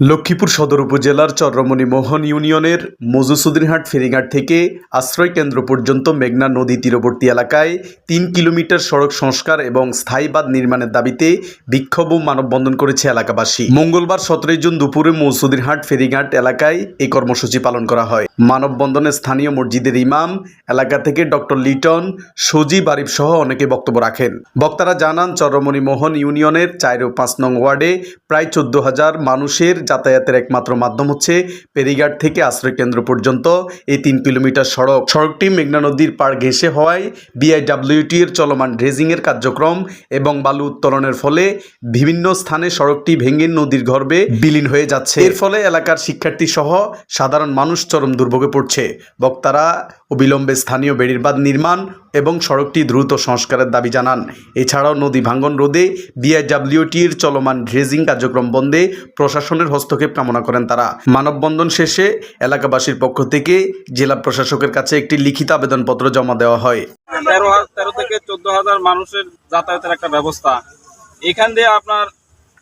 লক্ষ্মীপুর সদর উপজেলার চন্দ্রমণি মোহন ইউনিয়নের মজুসুদ্দিনহাট ফেরিঘাট থেকে আশ্রয় কেন্দ্র পর্যন্ত মেঘনা নদী তীরবর্তী এলাকায় তিন কিলোমিটার সড়ক সংস্কার এবং স্থায়ী বাঁধ নির্মাণের দাবিতে বিক্ষোভ ও মানববন্ধন করেছে এলাকাবাসী। মঙ্গলবার সতেরোই জুন দুপুরে মৌসুদিনহাট ফেরিঘাট এলাকায় এই কর্মসূচি পালন করা হয়। মানববন্ধনে স্থানীয় মসজিদের ইমাম, এলাকা থেকে ডক্টর লিটন সজি বারিফ সহ অনেকে বক্তব্য রাখেন। বক্তারা জানান চন্দ্রমণি মোহন ইউনিয়নের চার ও পাঁচ নং ওয়ার্ডে প্রায় চোদ্দ হাজার মানুষের যাতায়াতের একমাত্র মাধ্যম হচ্ছে পেরিঘাট থেকে আশ্রয় কেন্দ্র পর্যন্ত। এই তিন কিলোমিটার সড়ক। সড়কটি মেঘনা নদীর পাড় ঘেঁষে হওয়ায় বিআইডাব্লিউটি এর চলমান ড্রেজিংয়ের কার্যক্রম এবং বালু উত্তোলনের ফলে বিভিন্ন স্থানে সড়কটি ভেঙে নদীর গর্ভে বিলীন হয়ে যাচ্ছে। এর ফলে এলাকার শিক্ষার্থী সহ সাধারণ মানুষ চরম দুর্ভোগে পড়ছে। বক্তারা অবিলম্বে স্থানীয় বেড়িরবাদ নির্মাণ এবং সড়কটি দ্রুত সংস্কারের দাবি জানান। এছাড়াও নদী ভাঙ্গন রোধে বিআইডাব্লিউটির চলমান ড্রেজিং কার্যক্রম বন্ধে প্রশাসনের হস্তক্ষেপ কামনা করেন তারা। মানববন্ধন শেষে এলাকাবাসীর পক্ষ থেকে জেলা প্রশাসকের কাছে একটি লিখিত আবেদনপত্র জমা দেওয়া হয়। তেরো তেরো থেকে চোদ্দ হাজার মানুষের যাতায়াতের একটা ব্যবস্থা। এখান দিয়ে আপনার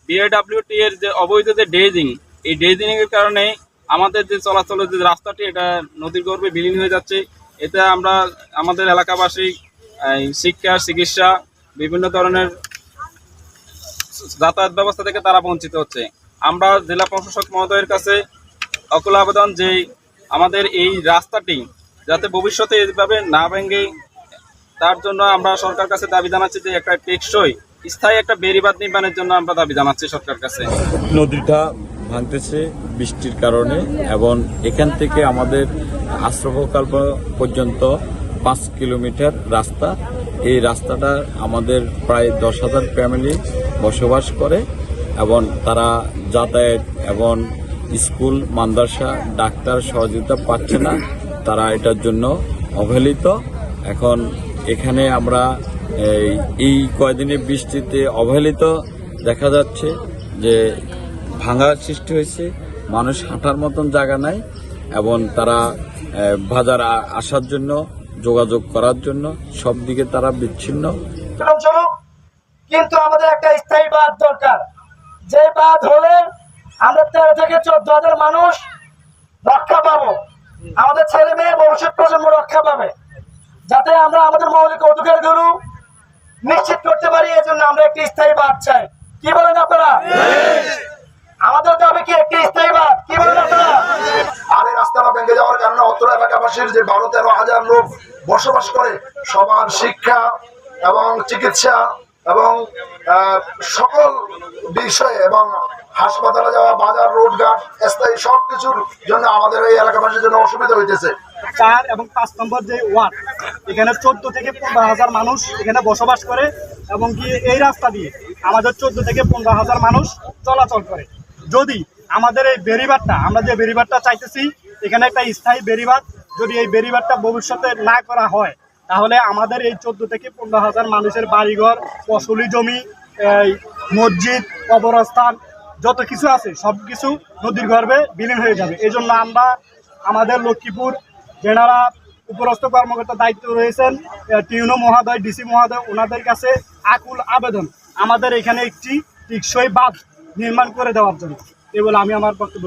বিআইডাব্লিউটি এর যে অবৈধ যে ডেজিং এই ডেজিং এর কারণে আমাদের যে চলাচলের যে রাস্তাটি, এটা নদীর গর্ভে বিলীন হয়ে যাচ্ছে। এতে আমরা আমাদের এলাকাবাসী শিক্ষা, চিকিৎসা, বিভিন্ন ধরনের যাতায়াত ব্যবস্থা থেকে তারা বঞ্চিত হচ্ছে। আমরা জেলা প্রশাসক মহোদয়ের কাছে অকুল আবেদন যে আমাদের এই রাস্তাটি যাতে ভবিষ্যতে এইভাবে না ভেঙে, তার জন্য আমরা সরকার কাছে দাবি জানাচ্ছি যে একটা টেকসই, স্থায়ী একটা বেড়িবাদ নির্মাণের জন্য আমরা দাবি জানাচ্ছি সরকার কাছে। নদীটা ভাঙতেছে বৃষ্টির কারণে এবং এখান থেকে আমাদের আশ্রমকাল্প পর্যন্ত পাঁচ কিলোমিটার রাস্তা। এই রাস্তাটা আমাদের প্রায় দশ হাজার ফ্যামিলি বসবাস করে এবং তারা যাতায়াত এবং স্কুল, মাদ্রাসা, ডাক্তার সহযোগিতা পাচ্ছে না। তারা এটার জন্য অবহেলিত। এখন এখানে আমরা এই কয়দিনের বৃষ্টিতে অবহেলিত দেখা যাচ্ছে যে ভাঙার সৃষ্টি হয়েছে। মানুষ হাঁটার মতন জায়গা নাই এবং তারা বাজার আসার জন্য, যোগাযোগ করার জন্য সব দিকে তারা বিচ্ছিন্ন। কিন্তু আমাদের একটা স্থায়ী বাঁধ দরকার। যে বাঁধ হলে আমরা তেরো থেকে চোদ্দ হাজার মানুষ রক্ষা পাবো। আমাদের ছেলে মেয়ে ভবিষ্যৎ প্রজন্ম রক্ষা পাবে। যাতে আমরা আমাদের মৌলিক অধিকারগুলো নিশ্চিত করতে পারি এই জন্য আমরা একটি স্থায়ী বাঁধ চাই। কি বলেন আপনারা আমাদের দাবি কি একটি স্থায়ী বাঁধ কি বলেন আপনারা আর এই রাস্তাটা ভেঙে যাওয়ার কারণে অত্র এলাকাবাসীর যে বারো তেরো হাজার লোক বসবাস করে সবার শিক্ষা এবং চিকিৎসা এবং সকল বিষয়ে এবং হাসপাতালে যাওয়া, বাজার, রোডঘাট, স্থায়ী সব কিছুর জন্য আমাদের এই এলাকাবাসীর জন্য অসুবিধা হইতেছে। চার এবং পাঁচ নম্বর যে ওয়ার্ড, এখানে চোদ্দ থেকে পনেরো হাজার মানুষ এখানে বসবাস করে এবং কি এই রাস্তা দিয়ে আমাদের চোদ্দ থেকে পনেরো হাজার মানুষ চলাচল করে। যদি আমাদের এই বেরিবারটা, আমরা যে বেরিবারটা চাইতেছি এখানে একটা স্থায়ী বেরিবার যদি এই বেরিবারটা ভবিষ্যতে না করা হয়, তাহলে আমাদের এই চোদ্দ থেকে পনেরো হাজার মানুষের বাড়িঘর, ফসলি জমি মসজিদ, কবরস্থান, যত কিছু আছে, সব কিছু নদীর গর্ভে বিলীন হয়ে যাবে। এই জন্য আমরা আমাদের লক্ষ্মীপুর জেনারা উপরস্থ কর্মকর্তা দায়িত্ব রয়েছেন। টিউনো মহোদয়, ডিসি মহোদয়, ওনাদের কাছে আকুল আবেদন। আমাদের এখানে একটি টিকসই বাঁধ নির্মাণ করে দেওয়ার জন্য। এই বলে আমি আমার বক্তব্য